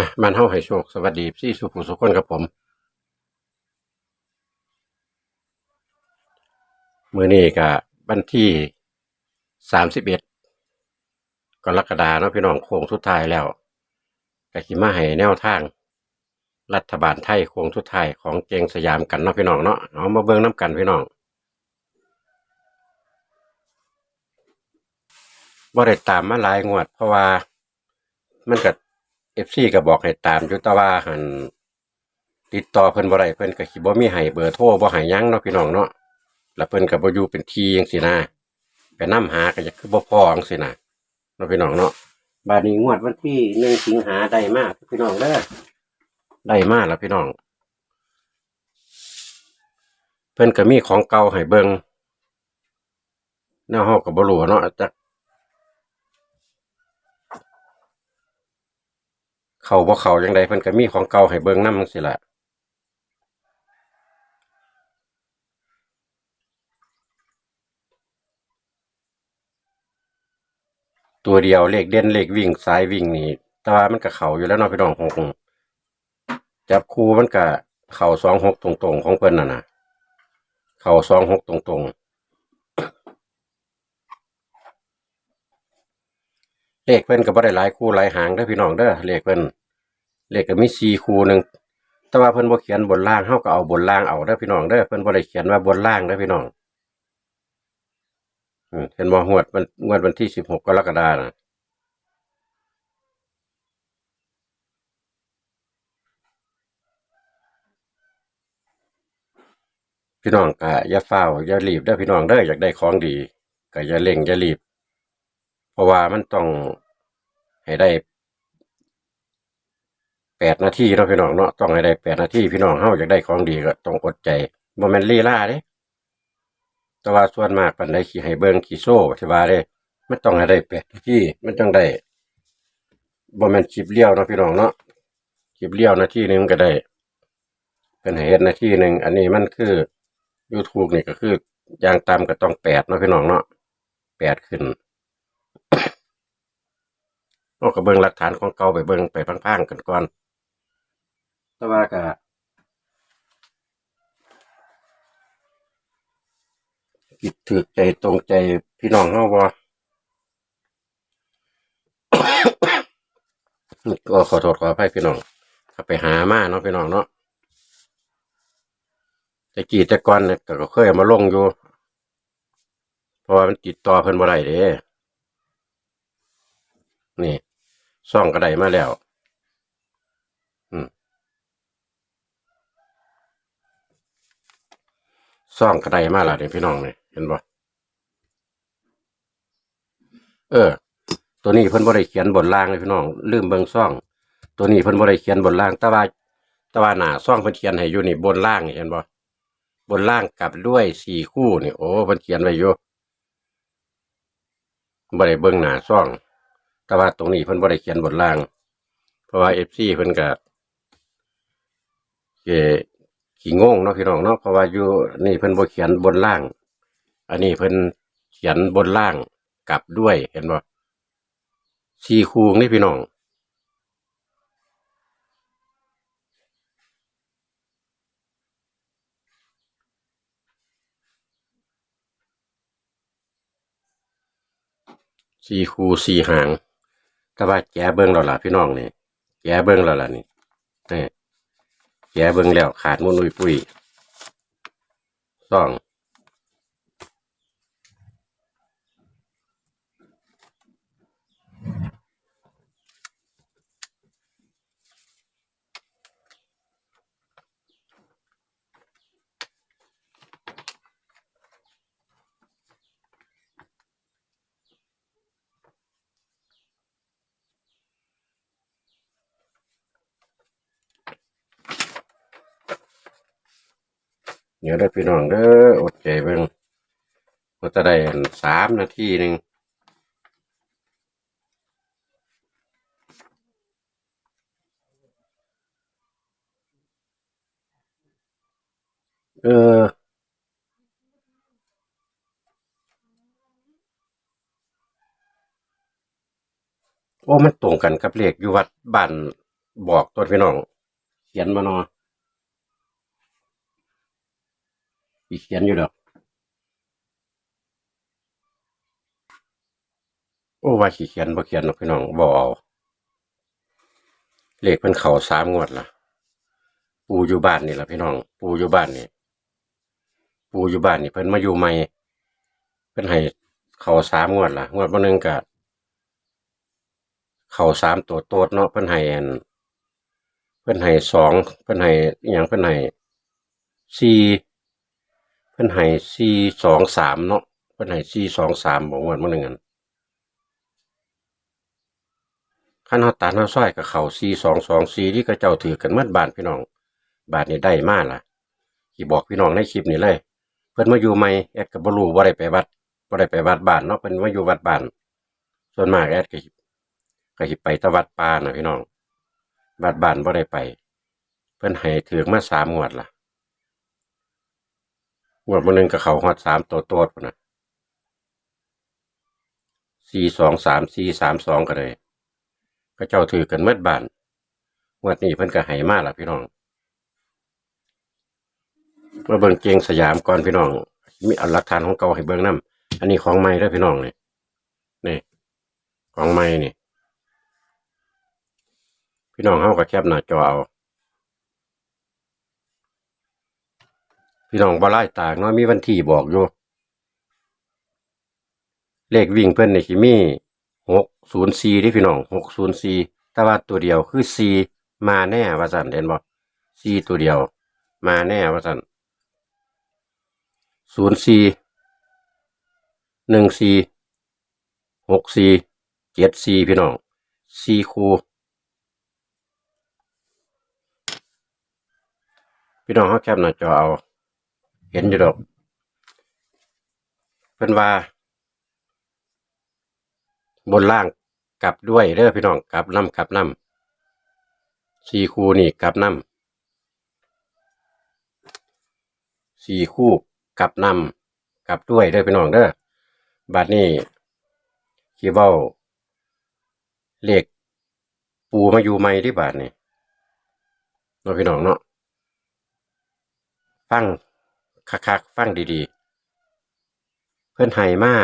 อะมันเฮาให้โชค สวัสดีพี่สุขุสุขคนครับผม มื้อนี้ก็วันที่สามสิบเอ็ดกรกฎาเนาะพี่น้องโค้งสุดท้ายแล้วก็สิมาให้แนวทาง รัฐบาลไทยโค้งสุดท้ายของเจงสยามกันเนาะพี่น้องเนาะเอามาเบิ่งน้ำกันพี่น้องบ่ได้ตามมาหลายงวด เพราะว่ามันก็ FC ก็บอกให้ตามอยู่แต่ว่าหันติดต่อเพิ่นบ่ได้เพิ่นก็สิบ่มีให้เบอร์โทรบ่ให้หยังเนาะพี่น้องเนาะแล้วเพิ่นก็บ่อยู่เป็นทีจังซี่นะไปนํหาก็จะคือบ่พอจังซี่นะเนาะพี่น้องเนาะบัดนี้งวดวันที่1สิงหาได้มาพี่น้องเด้อได้มาแล้วพี่น้อง เพิ่นก็มีของเก่าให้เบิ่งแนวเฮาก็บ่รู้เนาะจัก เข้าบ่เข้าจังไดเพิ่นก็มีของเก่าให้เบิ่งนำจังซี่ล่ะตัวเดียวเลขเด่นเลขวิ่งสายวิ่งนี่แต่ว่ามันก็เข้าอยู่แล้วเนาะพี่น้องหกจับคู่มันก็เข้าสองหกตรงๆ ของเพิ่นน่ะนะเข้าสองหกตรงๆ เลขเพิ่นก็บ่ได้หลายคู่หลายหางเด้อพี่น้องเด้อเลขเพิ่น เลขก็มีสี่คู่หนึ่งแต่ว่าเพิ่นบ่เขียนบนล่างเฮาก็เอาบนล่างเอาเด้อพี่น้องเด้อเพิ่นบ่ได้เขียนว่าบนล่างเด้อพี่น้องเห็นบ่งวดมันงวดวันที่16กกรกฎาคมน่ะพี่น้องก็อย่าเฝ้าอย่ารีบเด้อพี่น้องเด้ออยากได้ของดีก็อย่าเร่งอย่ารีบ เพราะว่ามันต้องให้ได้ แปดนาทีเนาะพี่น้องเนาะต้องให้ได้แปดนาทีพี่น้องเฮาอยากได้ของดีก็ต้องอดใจบ่แม่นลีลาเด้แต่ว่าส่วนมากปานใดขี้ให้เบิ่งขี้โซ่สิว่าเด้มันต้องให้ได้แปดนาทีมันจังได้บ่แม่นคลิปเลี้ยวเนาะพี่น้องเนาะคลิปเลี้ยวนาทีหนึงก็ได้เป็นให้เฮ็ดนาทีหนึงอันนี้มันคือ YouTube นี่ก็คืออย่างต่ำก็ต้องแปดเนาะพี่น้องเนาะแปดขึ้นเราก็เบิ่งหลักฐานของเก่าไปเบิ่งไปพังๆกันก่อน แต่ว่าก็คิดถึกใจตรงใจพี่น้องเฮาบ่ก็ขอโทษขออภัยพี่น้องถ้าไปหามาเนาะพี่น้องเนาะแต่กี้แต่ก่อนเนี่ยก็เคยมาลงอยู่ เพราะว่ามันติดต่อเพิ่นบ่ได้เด้นี่ซ่องก็ได้มาแล้ว อืม ซ่องก็ไดมาแล้วเด้พี่น้องเนี่ยเห็นบ่เออ ตัวนี้เพิ่นบ่ได้เขียนบนล่างเลยพี่น้องลืมเบิ่งซ่อง ตัวนี้เพิ่นบ่ได้เขียนบนล่างแต่ว่าแต่ว่าหน้าซ่องเพิ่นเขียนให้อยู่นี่บนล่างนี่เห็นบ่บนล่างกลับด้วยสี่คู่นี่โอ้เพิ่นเขียนไว้อยู่บ่ได้เบิ่งหน้าซ่อง แต่ว่าตรงนี้เพิ่นบ่ได้เขียนบนล่าง เพราะว่า FC เพิ่นก็เก ขี้งงเนาะพี่น้องเนาะเพราะว่าอยู่นี่เพิ่นบ่เขียนบนล่าง อันนี้เพิ่นเขียนบนล่างกลับด้วยเห็นบ่สี่คู่นี่พี่น้องสี่คูสี่หาง แต่ว่าแกเบิ่งแล้วล่ะพี่น้องนี่แกเบิ่งแล้วล่ะนี่ แกเบิ่งแล้วขาดมุนอุยปุยซ่อง เดี๋ยวได้พี่น้องเด้ออดใจเบิ่งก็จะได้สามนาทีหนึ่งเออโอ้มันตรงกันกับเลขอยู่วัดบ้านบอกตัวพี่น้อง เขียนมาเนาะ ออีเขียนอยู่ดอก โอ้ว่าขี้เขียนบ่เขียนหรอกพี่น้องบ่เอาเลขเพิ่นเขาสามงวดล่ะปูอยู่บ้านนี่ละพี่น้อง ปูอยู่บ้านนี่ปูอยู่บ้านนี่เพิ่นมาอยู่ใหม่เพิ่นให้เข้าสามงวดล่ะงวดบ่หนึงก็เข้าสามตัวโตดเนาะเพิ่นให้อันเพิ่นให้สองเพิ่นให้อหยังเพิ่นให้สี่ เพิ่นให้สี่สองสามเนาะเพิ่นให้สี่สองสามบอกว่ามันหนึ่งอันคันเฮาตัดเฮาซอยกับเขาสี่สองสองสี่ที่ก็เจ้าถือกันเมื่บ้านพี่น้องบาทนี้ได้มากล่ะที่บอกพี่น้องในคลิปนี้เลย เพิ่นมาอยู่ใหม่แอดก็บ่รู้บ่ได้ไปวัดบ่ได้ไปวัดบ้านเนาะเพิ่นมาอยู่วัดบ้าน ส่วนมากแอดก็สิก็สิไปตะวัดป่าน่ะพี่น้องวัดบ้านบ่ได้ไป เพิ่นให้ถือมาสามงวดล่ะ วดมือหนึงก็เขาฮอดสามตัวตดพุ่นะสี่สองสามสี่สามสองก็เลยก็เจ้าถือกันเมื่บ้านงวดนี้เพิ่นก็ให้มาล่ะพี่น้องมาเบิ่งเกียงสยามก่อนพี่น้อง มีอาหลักฐานของเก่าให้เบิ่งนํอันนี้ของใหม่เด้อพี่น้องเนี่ยนี่ ของใหม่นี่ พี่น้องเฮาก็แคปหน้าจอเอา พี่น้องบ่ไล่ตากเนาะมีวันที่บอกอยู่ เลขวิ่งเพิ่นนี่สิมี604ที่พี่น้อง604แต่ว่าตัวเดียวคือ4มาแน่ว่าซั่นเห็นบ่4ตัวเดียว มาแน่ว่าซั่น04 14 64 74พี่น้อง4คู่พี่น้องเขาแคปหน้าจอเอา เห็นอยู่ดอกเพิ่นว่า บนล่างกลับด้วยเด้อพี่น้องกลับน้ำกลับน้ำสี่คู่นี่กลับน้ำสี่คู่กลับน้ำกลับด้วยเด้อพี่น้องเด้อบัดนี้คีเว้าเลขปูมาอยู่ใหม่ที่บาทนี่เนาะพี่น้องเนาะฟัง คักๆฟังดีๆ เพื่อนไห้มา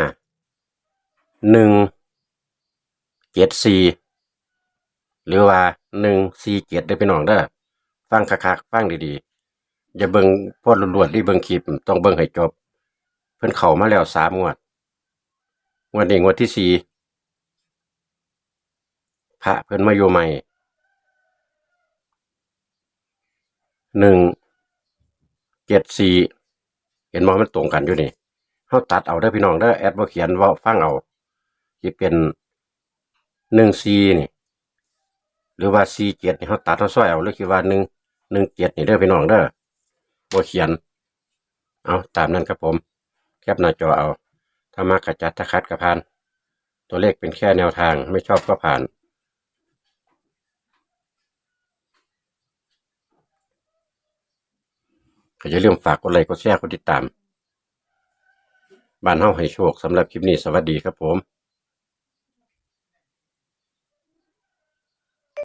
หนึ่งเจ็ดสี่หรือว่าหนึ่งสี่เจ็ดได้อพี่น้องเด้อฟังคักๆฟังดีๆ อย่าเบิ่งพวดรวดๆที่เบิ่งคลิปต้องเบิ่งให้จบ เพื่อนเข้ามาแล้วสามงวดงวดนี้งวดที่สี่พระเพื่อนมาอยู่ใหม่หนึ่งเจ็ดสี่ ห็นมองมันตรงกันอยู่นี่เขาตัดเอาได้พี่น้องได้แอดบ่เขียนว่าฟังเอาที่เป็นหนึ่งสี่นี่ หรือว่าสี่เจ็ดนี่เขาตัดเขาซอยเอาหรือคิดว่าหนึ่งหนึ่งเจ็ดนี่เด้พี่น้องเด้อบ่เขียน เอาตามนั้นครับผม แคปหน้าจอเอา ถ้ามากกระจัดถ้าคัดกระพานตัวเลขเป็นแค่แนวทางไม่ชอบก็ผ่าน ก็อย่าลืมฝากกดไลค์กดแชร์กดติดตาม บ้านเฮาให้โชคสำหรับคลิปนี้สวัสดีครับผม